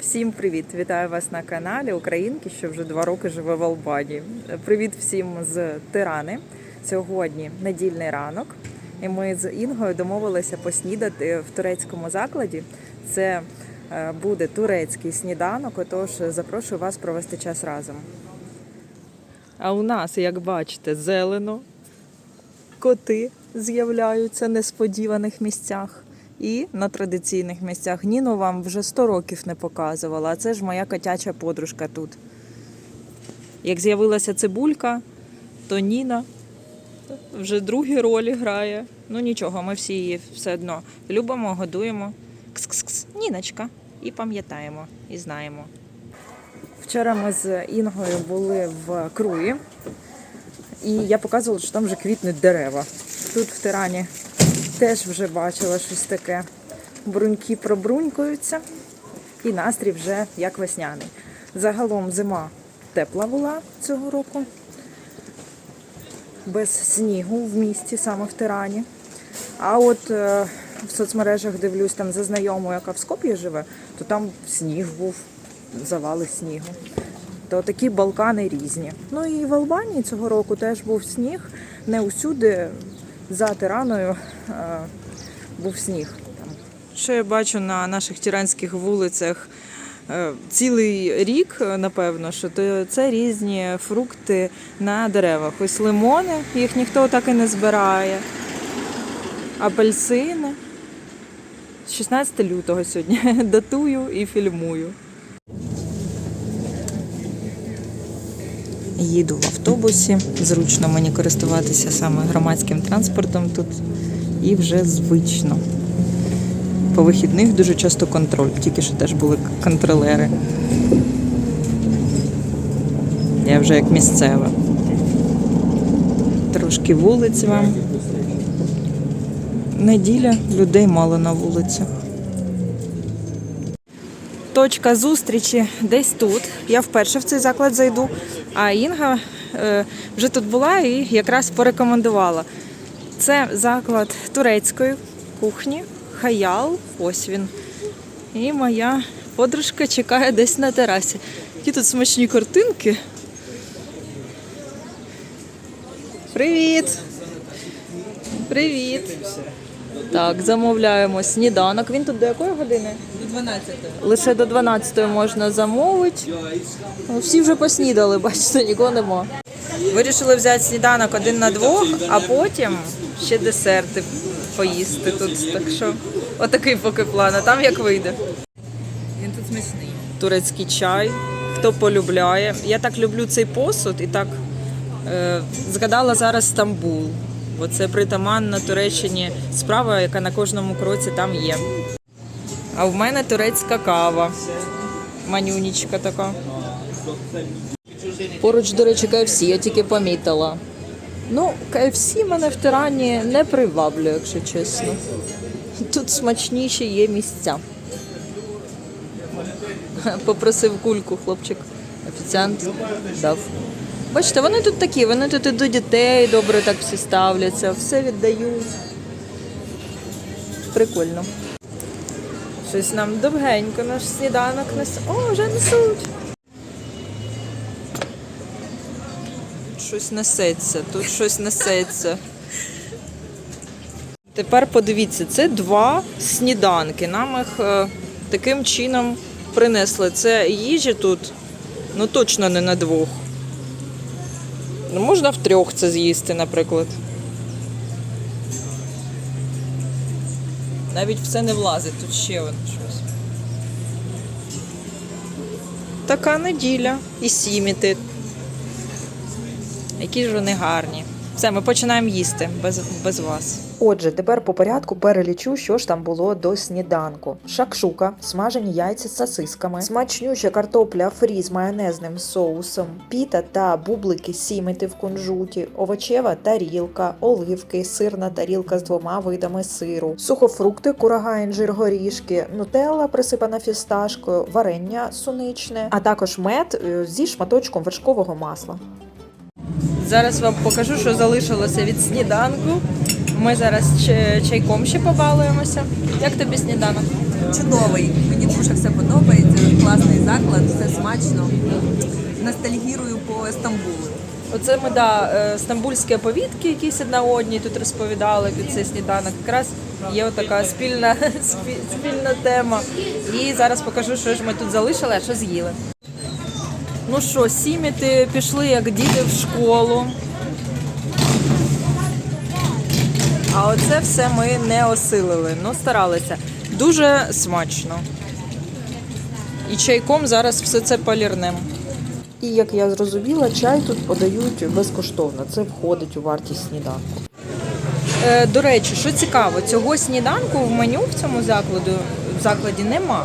Всім привіт! Вітаю вас на каналі Українки, що вже два роки живе в Албанії. Привіт всім з Тирани. Сьогодні недільний ранок, і ми з Інгою домовилися поснідати в турецькому закладі. Це е, буде турецький сніданок, отож запрошую вас провести час разом. А у нас, як бачите, зелено, коти з'являються в несподіваних місцях. І на традиційних місцях Ніну вам вже 100 років не показувала, а це ж моя котяча подружка тут. Як з'явилася цибулька, то Ніна вже другі ролі грає. Ну нічого, ми всі її все одно любимо, годуємо. Кс-кс-кс, Ніночка. І пам'ятаємо, і знаємо. Вчора ми з Інгою були в Круї, і я показувала, що там вже квітнуть дерева. Тут в Тирані теж вже бачила щось таке. Бруньки пробрунькуються, і настрій вже як весняний. Загалом зима тепла була цього року, без снігу в місті, саме в Тирані. А от е, в соцмережах дивлюсь там за знайомою, яка в Скоп'ї живе, то там сніг був, завали снігу. То такі Балкани різні. Ну і в Албанії цього року теж був сніг. Не усюди за Тираною е, був сніг. Що я бачу на наших тиранських вулицях е, цілий рік, е, напевно, що то це різні фрукти на деревах. Ось лимони, їх ніхто так і не збирає. Апельсини. 16 лютого сьогодні датую і фільмую. Їду в автобусі. Зручно мені користуватися саме громадським транспортом тут і вже звично. По вихідних дуже часто контроль, тільки що теж були контролери. Я вже як місцева. Трошки вулиць вам. Неділя, людей мало на вулицях. Точка зустрічі десь тут. Я вперше в цей заклад зайду, а Інга е, вже тут була і якраз порекомендувала. Це заклад турецької кухні, хаял. Ось він. І моя подружка чекає десь на терасі. Які тут смачні картинки. Привіт! Привіт! Так, замовляємо сніданок. Він тут до якої години? До 12. Лише до 12 можна замовити. Ну, Всі вже поснідали, бачите, нікого нема. Вирішили взяти сніданок один на двох, а потім ще десерти поїсти тут. Так що отакий поки план, а там як вийде. Він тут смачний. Турецький чай, хто полюбляє. Я так люблю цей посуд і так е, згадала зараз Стамбул. Бо це притаманна Туреччині справа, яка на кожному кроці там є. А в мене турецька кава. Манюнічка така. Поруч, до речі, KFC, я тільки помітила. Ну, KFC мене в Тирані не приваблює, якщо чесно. Тут смачніші є місця. Попросив кульку хлопчик. Офіціант дав. Бачите, вони тут такі, вони тут і до дітей добре так всі ставляться, все віддають. Прикольно. Щось нам довгенько наш сніданок несуть. О, вже несуть. Тут щось несеться, тут щось несеться. Тепер подивіться, це два сніданки. Нам їх е, таким чином принесли. Це їжі тут, ну точно не на двох. Ну, можна в трьох це з'їсти, наприклад. Навіть все не влазить, тут ще воно щось. Така неділя. І сіміти. Які ж вони гарні. Все, ми починаємо їсти без, без вас. Отже, тепер по порядку перелічу, що ж там було до сніданку: шакшука, смажені яйця з сосисками, смачнюча картопля фрі з майонезним соусом, піта та бублики сімити в кунжуті, овочева тарілка, оливки, сирна тарілка з двома видами сиру, сухофрукти, курага, інжир, горішки, нутелла присипана фісташкою, варення суничне, а також мед е, зі шматочком вершкового масла. Зараз вам покажу, що залишилося від сніданку. Ми зараз чайком ще побалуємося. Як тобі сніданок? чудовий. Мені дуже все подобається. Класний заклад, все смачно. Ностальгірую по Стамбулу. Оце ми да, е, стамбульські повідки, якісь одна одній тут розповідали під цей сніданок. Якраз є така спільна, спільна тема. І зараз покажу, що ж ми тут залишили, а що з'їли. Ну що, сіміти пішли як діти в школу. А оце все ми не осилили, ну старалися. Дуже смачно. І чайком зараз все це полірнем. І як я зрозуміла, чай тут подають безкоштовно. Це входить у вартість сніданку. Е, До речі, що цікаво, цього сніданку в меню в цьому закладу в закладі нема.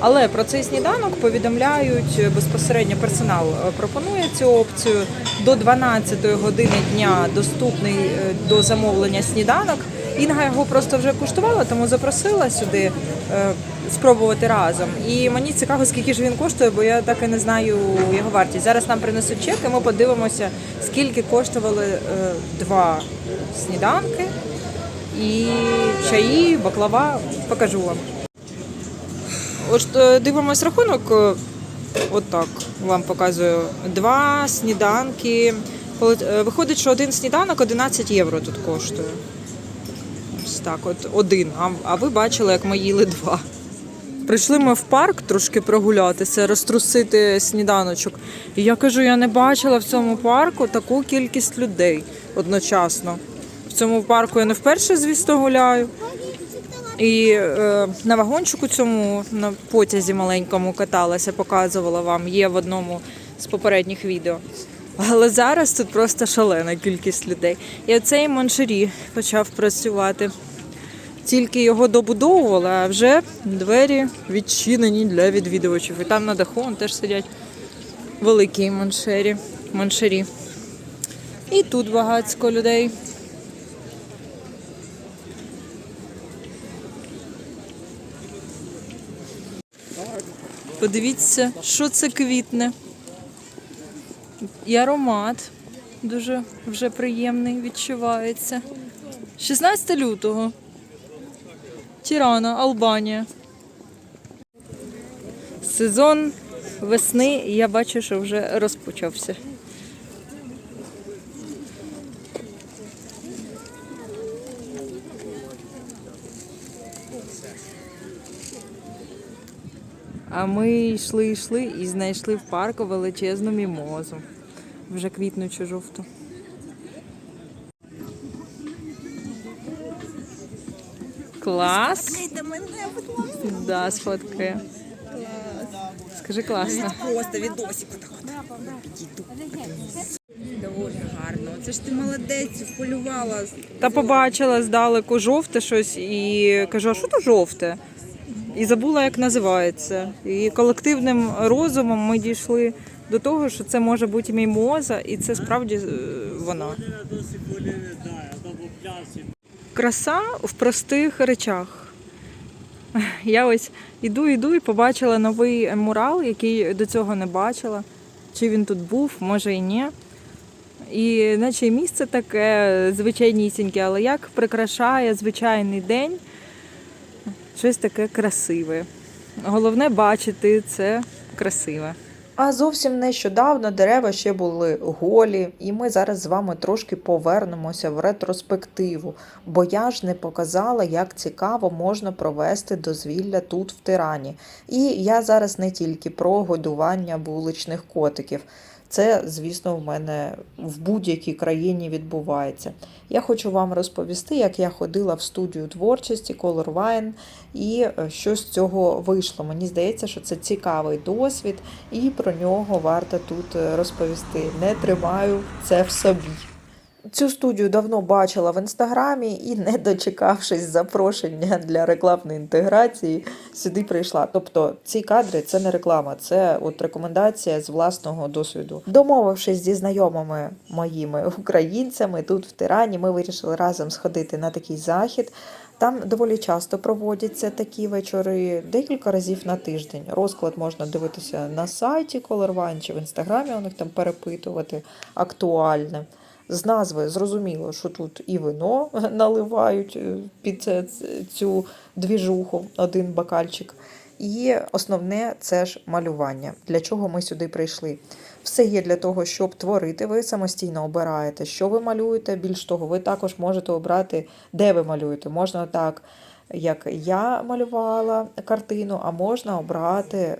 Але про цей сніданок повідомляють безпосередньо персонал е, пропонує цю опцію до 12 години дня доступний е, до замовлення сніданок. Інга його просто вже куштувала, тому запросила сюди е, спробувати разом. І мені цікаво, скільки ж він коштує, бо я так і не знаю його вартість. Зараз нам принесуть чек, і ми подивимося, скільки коштували е, два сніданки і чаї, баклава. Покажу вам. Ось е, дивимось рахунок. е, Отак вам показую. Два сніданки. Е, Виходить, що один сніданок 11 євро тут коштує. Ось так, от один. А, а ви бачили, як ми їли два. Прийшли ми в парк трошки прогулятися, розтрусити сніданочок. І я кажу, я не бачила в цьому парку таку кількість людей одночасно. В цьому парку я не вперше, звісно, гуляю. І е, на вагончику цьому на потязі маленькому каталася, показувала вам, є в одному з попередніх відео. Але зараз тут просто шалена кількість людей. І оцей Моншері почав працювати. Тільки його добудовували, а вже двері відчинені для відвідувачів. І там на даху теж сидять великі моншері. моншері. І тут багатько людей. Подивіться, що це квітне. І аромат дуже вже приємний відчувається. 16 лютого. Тірана, Албанія. Сезон весни, я бачу, що вже розпочався. А ми йшли, йшли і знайшли в парку величезну мімозу. Вже квітнучу жовту. Клас. Сфоткайте мене, будь ласка. Да, сфоткає. Скажи класно. Просто відосик отак от. Доволі гарно. Це ж ти молодець, вполювала. Та побачила здалеку жовте щось і кажу, а що то жовте? І забула, як називається. І колективним розумом ми дійшли до того, що це може бути мімоза, і це справді е, вона. Краса в простих речах. Я ось іду, іду і побачила новий мурал, який до цього не бачила. Чи він тут був, може і ні. І наче місце таке звичайнісіньке, але як прикрашає звичайний день щось таке красиве. Головне бачити це красиве. А зовсім нещодавно дерева ще були голі, і ми зараз з вами трошки повернемося в ретроспективу, бо я ж не показала, як цікаво можна провести дозвілля тут в Тирані. І я зараз не тільки про годування вуличних котиків. Це, звісно, в мене в будь-якій країні відбувається. Я хочу вам розповісти, як я ходила в студію творчості Color Wine і е, що з цього вийшло. Мені здається, що це цікавий досвід, і про нього варто тут е, розповісти. Не тримаю це в собі. Цю студію давно бачила в інстаграмі і, не дочекавшись запрошення для рекламної інтеграції, сюди прийшла. Тобто ці кадри це не реклама, це от рекомендація з власного досвіду. Домовившись зі знайомими моїми українцями тут в Тирані, ми вирішили разом сходити на такий захід. Там доволі часто проводяться такі вечори, декілька разів на тиждень. Розклад можна дивитися на сайті Wine чи в інстаграмі у них там перепитувати актуальне. З назви зрозуміло, що тут і вино наливають е, під цю двіжуху, один бокальчик. І основне це ж малювання. Для чого ми сюди прийшли? Все є для того, щоб творити. Ви самостійно обираєте, що ви малюєте. Більш того, ви також можете обрати, де ви малюєте. Можна так, як я малювала картину, а можна обрати е,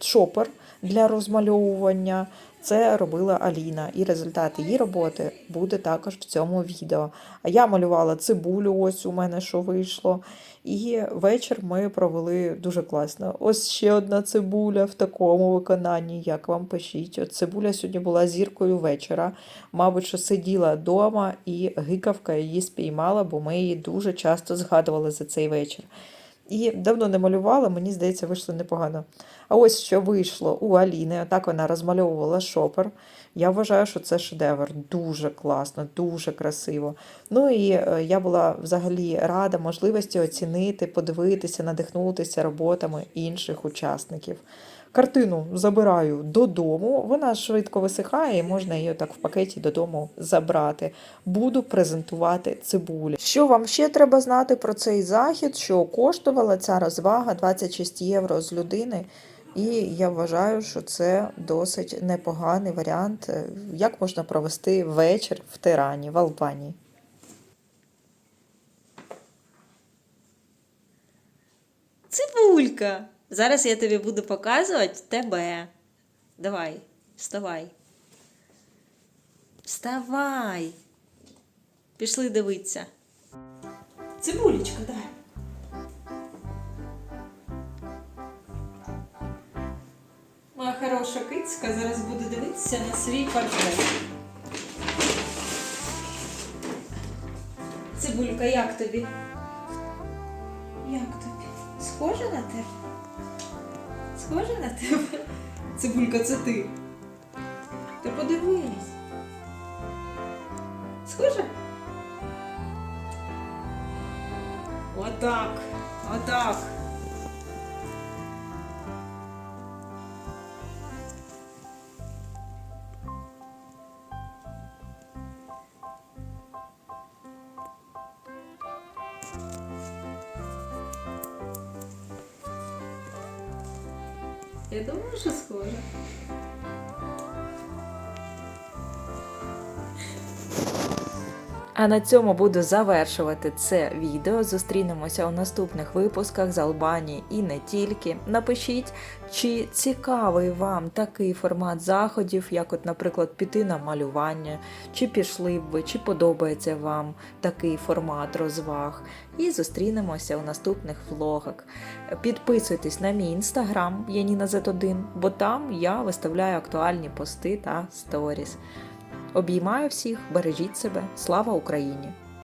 шопер для розмальовування. Це робила Аліна, і результат її роботи буде також в цьому відео. А я малювала цибулю, ось у мене що вийшло. І вечір ми провели дуже класно. Ось ще одна цибуля в такому виконанні. Як вам пишіть? От цибуля сьогодні була зіркою вечора. Мабуть, що сиділа вдома і гикавка її спіймала, бо ми її дуже часто згадували за цей вечір. І давно не малювала, мені здається, вийшло непогано. А ось що вийшло у Аліни, отак вона розмальовувала шопер. Я вважаю, що це шедевр. Дуже класно, дуже красиво. Ну і е, я була взагалі рада можливості оцінити, подивитися, надихнутися роботами інших учасників. Картину забираю додому, вона швидко висихає, і можна її так в пакеті додому забрати. Буду презентувати цибулі. Що вам ще треба знати про цей захід? Що коштувала ця розвага 26 євро з людини? І я вважаю, що це досить непоганий варіант, як можна провести вечір в Тирані, в Албанії. Цибулька. Зараз я тобі буду показувати тебе. Давай, вставай. Вставай. Пішли дивитися. Цибулечка, давай. Моя хороша кицька зараз буде дивитися на свій портрет. Цибулька, як тобі? Як тобі? Схоже на тебе? Схоже на тебе? Цибулька, це ти. Ти подивись. Схоже? Отак. Отак. Я думаю, що схоже. А на цьому буду завершувати це відео. Зустрінемося у наступних випусках з Албанії і не тільки. Напишіть, чи цікавий вам такий формат заходів, як, от, наприклад, піти на малювання, чи пішли б ви, чи подобається вам такий формат розваг. І зустрінемося у наступних влогах. Підписуйтесь на мій інстаграм Яніна Z1, бо там я виставляю актуальні пости та сторіс. Обіймаю всіх, бережіть себе, слава Україні!